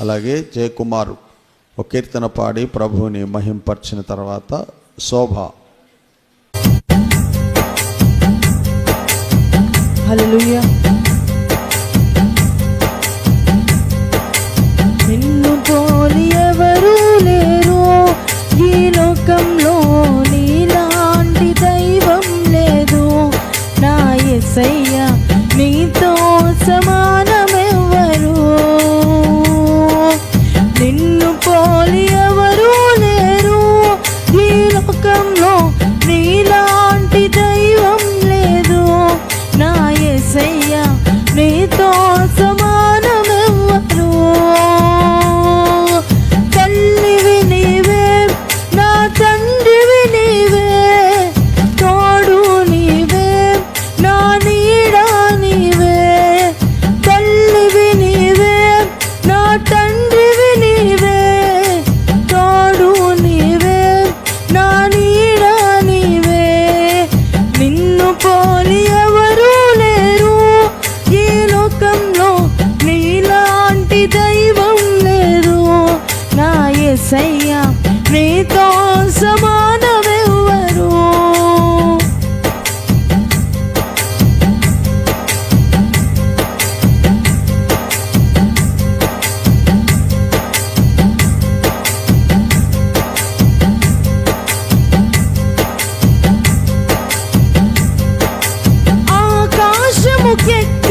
అలాగే జయకుమార్ ఒక కీర్తన పాడి ప్రభువుని మహింపరిచిన తర్వాత శోభ. నిన్ను పోలి ఎవరు లేరు. ఈ లోకంలో నీలాంటి దైవం లేదు. నా ఎసయ్య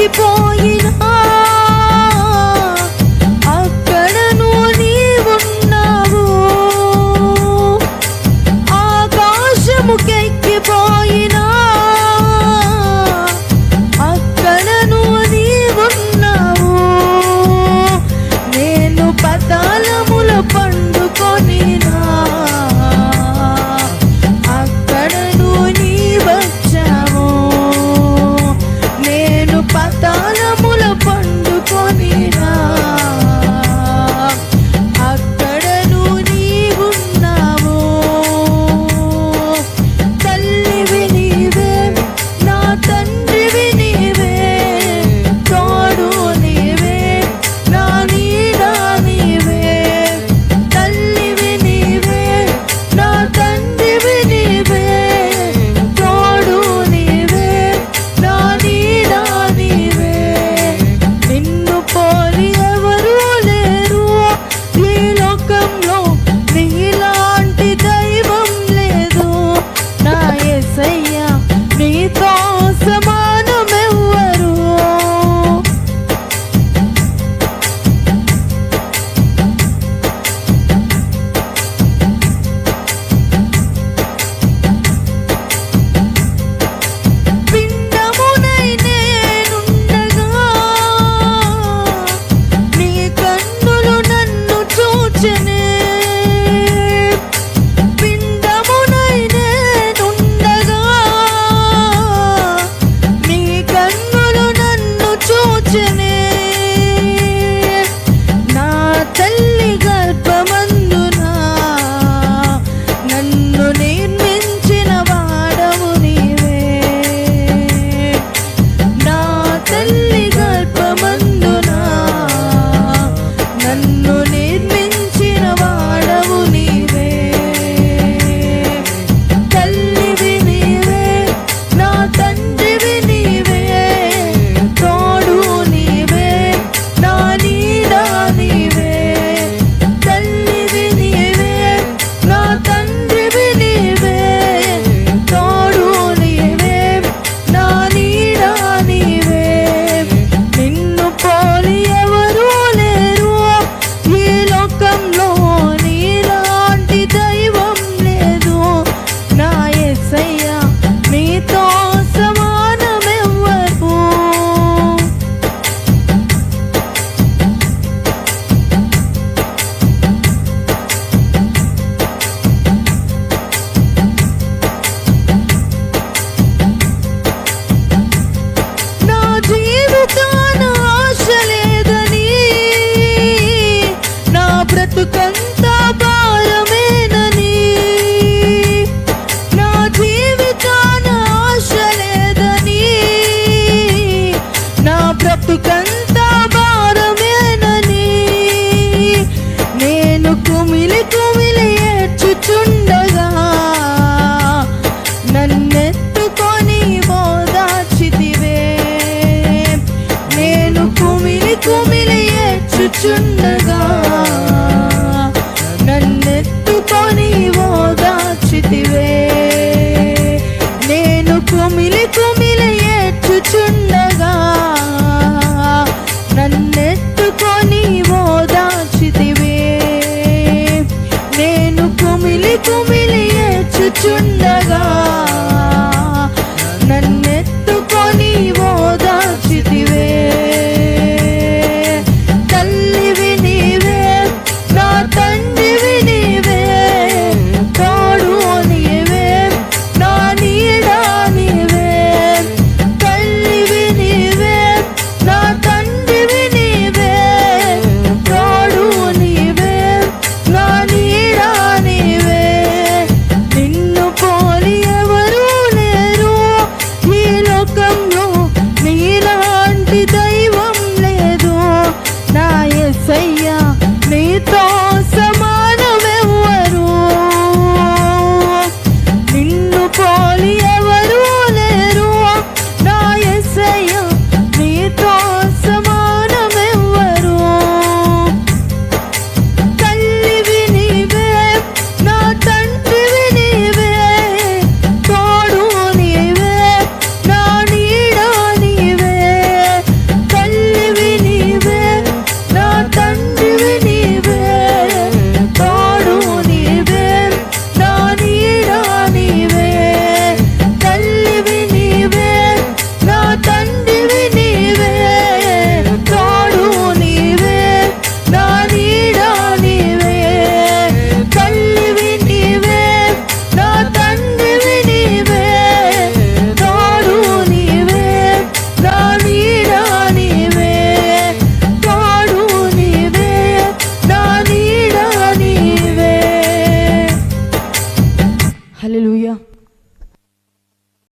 తప్పిపోయినా అక్కడను నీవున్నావు. ఆకాశముకై düşünme zar